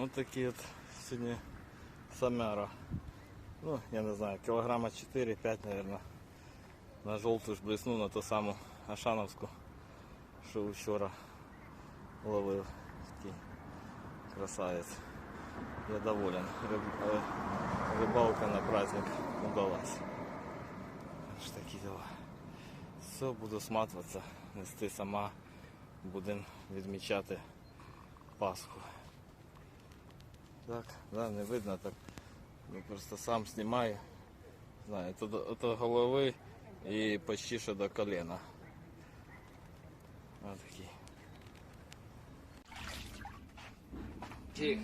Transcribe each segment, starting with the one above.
Вот такие вот сегодня самяра. Ну, я не знаю, килограмма 4-5, наверное. На желтую ж блесну, на ту саму Ашановську, що вчора ловив. Такий красавець. Я доволен. Риб- е, Рибалка на праздник удалась. Аж такі дела. Все, буду сматуватися, нести сама. Будемо відмічати Пасху. Так, да, не видно так. Я просто сам знімаю. Знаю, то, до- то голови і почти що до колена. Ось такий. Тих.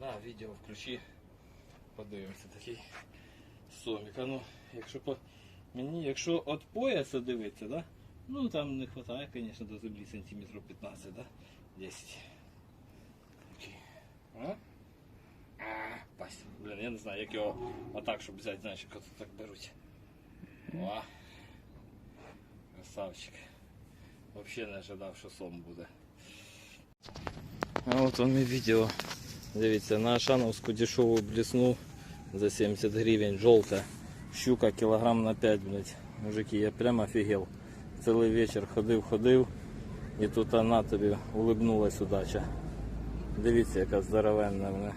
На, відео включи. Подивимося такий сомік. А ну, якщо по мені, якщо від пояса дивитися, да? Ну там не вистачає, звісно, до землі сантиметрів 15, да? 10. А? А, пасть. Блін, я не знаю, як його отак, щоб взяти, знаєш, як так беруть. О, красавчик. Взагалі не ожидав, що сом буде. А от вам і відео. Дивіться, на Ашановську дешеву блесну за 70 гривень, жовта. Щука кілограм на 5, блядь. Мужики, я прямо офігел. Цілий вечір ходив, ходив. І тут вона тобі улыбнулась удача. Дивіться, яка здоровенна вона.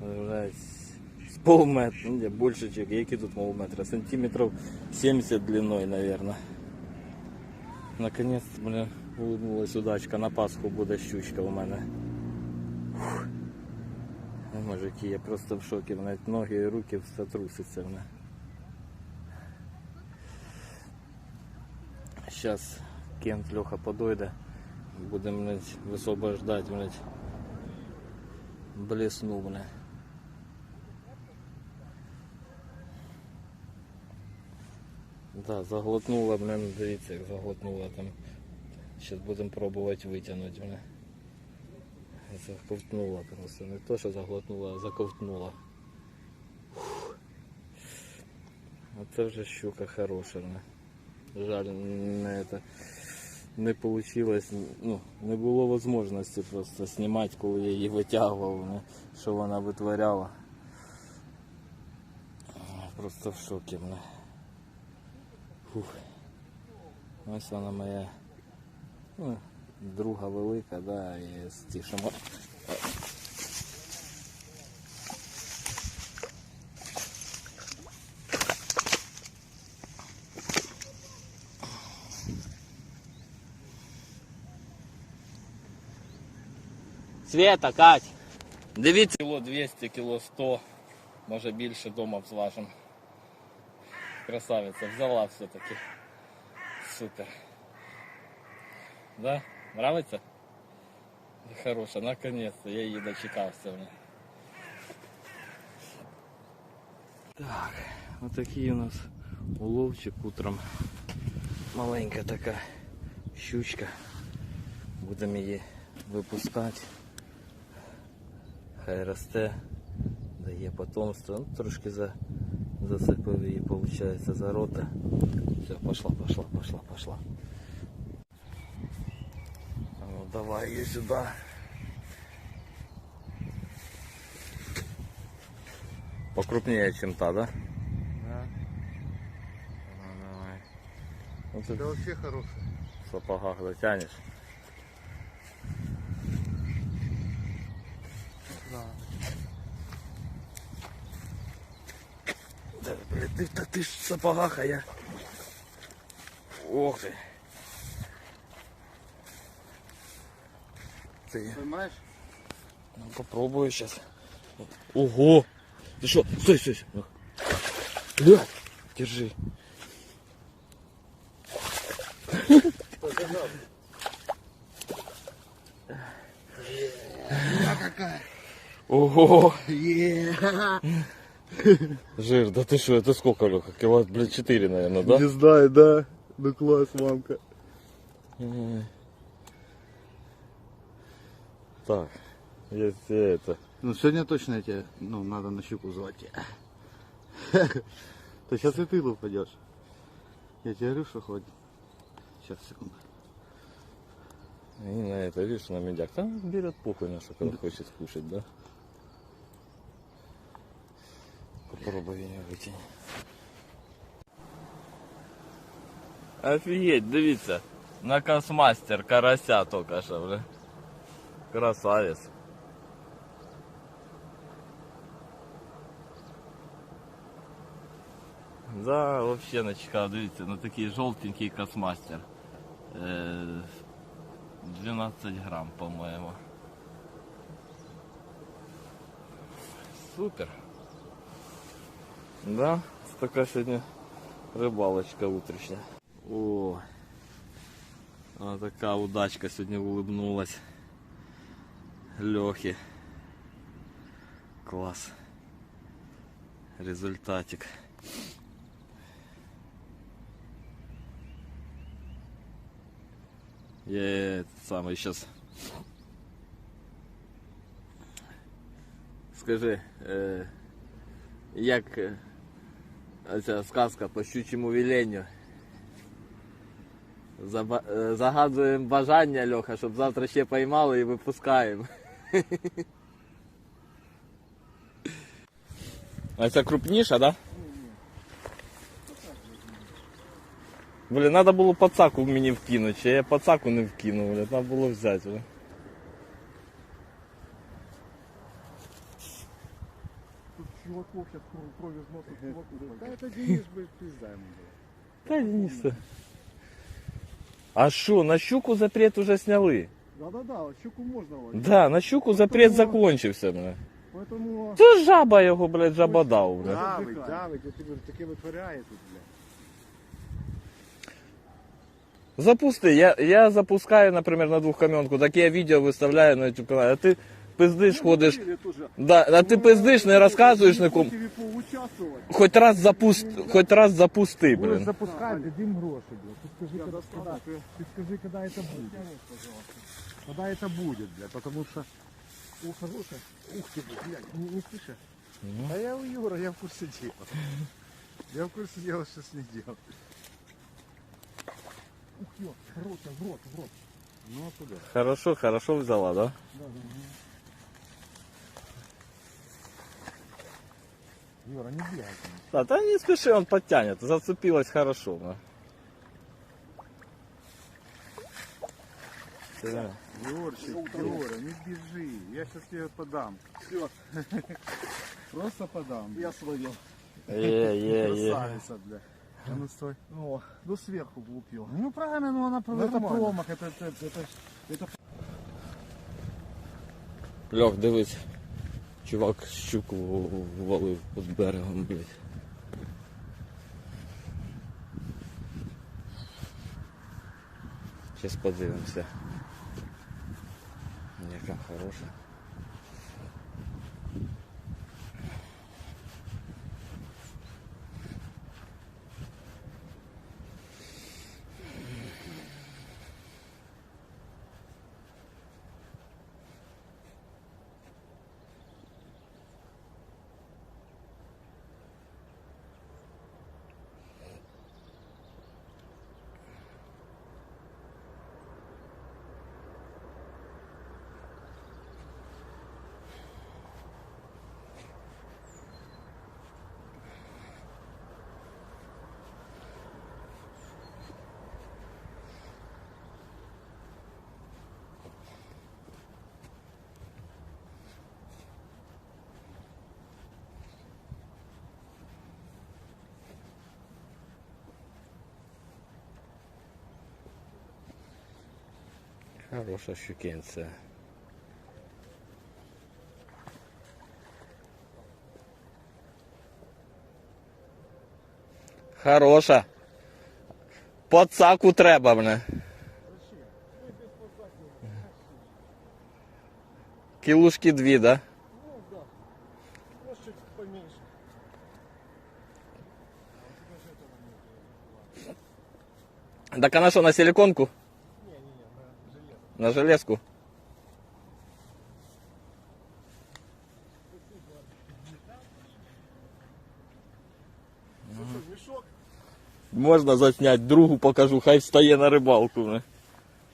Блядь, З полметра, ну, більше, чек. які тут полметра, сантиметрів 70 длиною, наверное. Наконец, бля, улыбнулась удачка. На Пасху буде щучка у мене. Фух. Ой, Мужики, я просто в шокі. Навіть ноги і руки все труситься. в мене. Сейчас Кент Леха подойде. Будемо блядь, висвобождати, блядь. Блесну, бля. Да, заглотнула, блин, дивіться, як заглотнула там. Сейчас будемо пробувати витягнути, бля. Заковтнула просто. Не то, що заглотнула, а заковтнула. Фух. Оце вже щука хороша. Жаль, не, это, не вийшло, ну, не було можливості просто знімати, коли я її витягував, що вона витворяла. Просто в шокі. Мене. Фух. Ось вона моя ну, друга велика, да, і з тішимо. Света, Кать! Дивіться, кіло 200, кіло 100, може більше дома зважимо. Красавиця, взяла все-таки. Супер. Да? Нравится? Хорошая, наконец-то, я її дочекався. Мне. Так, вот такий у нас уловчик утром. Маленька така щучка. Будемо її випускати. Хай росте, дає потомство. Ну, трошки за, зацепив її, виходить, за рота. Все, пошла, пошла, пошла, пошла. Ну, давай ее сюда. Покрупнее, чем та, да? Да. Ну, давай. Ну, ты Да вообще хороший. в сапогах дотянешь. Летив та ти ж в сапогах, а я. Ох ти. Це є. Поймаєш? Ну попробую зараз. Ого! Ти що? Стой, стой! Ля! Держи. Ого! Yeah. Жир, да ты что, это сколько, Леха? Кило, блядь, 4, наверное, да? Не знаю, да. Ну класс, мамка. Так, есть это. Ну сегодня точно я тебе, ну, надо на щуку звать. То сейчас и ты упадешь. Я тебе говорю, что хватит. Сейчас, секунду. И на это, видишь, на медяк. Там берет похуй на что, когда хочет кушать, да? Попробуй ее вытяни. Офігеть, дивіться. На космастер карася тільки що, бля. Красавець. Да, вообще начекав, дивіться, на такий жовтенький космастер. Е, 12 грамм, по-моєму. Супер. Да, така сьогодні рибалочка утрішня. О, а така удачка сьогодні улыбнулась. Льохи. Клас. Результатик. Я этот самый сейчас. Скажи, е, як е, ця сказка по щучому віленню? Е, Загадуємо бажання, Льоха, щоб завтра ще поймали і випускаємо. А ця крупніша, да? Блін, треба було пацаку мені вкинути, чи я пацаку не вкинув, треба було взяти. Тут чуваков сейчас кровь из носа чуваков. Да это Денис, блядь, пизда ему. блядь. Та. А що, на щуку запрет уже сняли? Да-да-да, щуку можно ловить. Да, на щуку запрет закончився, бля. Поэтому... Це жаба його, блядь, жаба дав, бля. Давить, давить, я тебе таке витворяє тут, блядь. Запусти. Я, я запускаю, наприклад, на двухкам'янку, так я відео виставляю на YouTube каналі, а ти пиздиш, ходиш. Или тоже. Да, а ти пиздиш, не розказуєш нікому. Хотите поучаствовать? Хоч раз запусти, хоч раз запусти, Будешь блін. запускать, дадим гроши, блядь. Ты скажи, когда, когда, ты скажи, когда это будет. Когда это будет, блядь, потому что... О, хорошая. Ух ты, блядь, не, не слыша. А я у Юра, я в курсе дела. Я в курсе дела, что с ней делать. Ух, ё, хорошая, в рот, в рот. Ну, а куда? Хорошо, хорошо взяла, да? Юра, не бегай. Да, та не спеши, он подтянет. Зацепилась хорошо. Да. Всё. Юрчик, Юра, не бежи. Я сейчас тебе подам. Все, Просто подам. я словил. Е, е, е. Красавица, бля. А ну стой. О, ну сверху влупил. Ну правильно, ну она это Нормально. промах, это, это, это, это Льох, дивись. Чувак щуку валив під берегом, блядь. Сейчас подивимося. Яка хороша. Хороша щукенця. Хороша. Пацаку треба мене. Кілушки дві, да? Ну да. Может чуть поменьше. Так а на що, на силиконку? На железку? Можна засняти, другу покажу, хай встає на рибалку.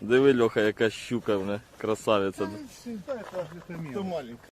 Диви, Льоха, яка щука, красавиця. Это маленькая.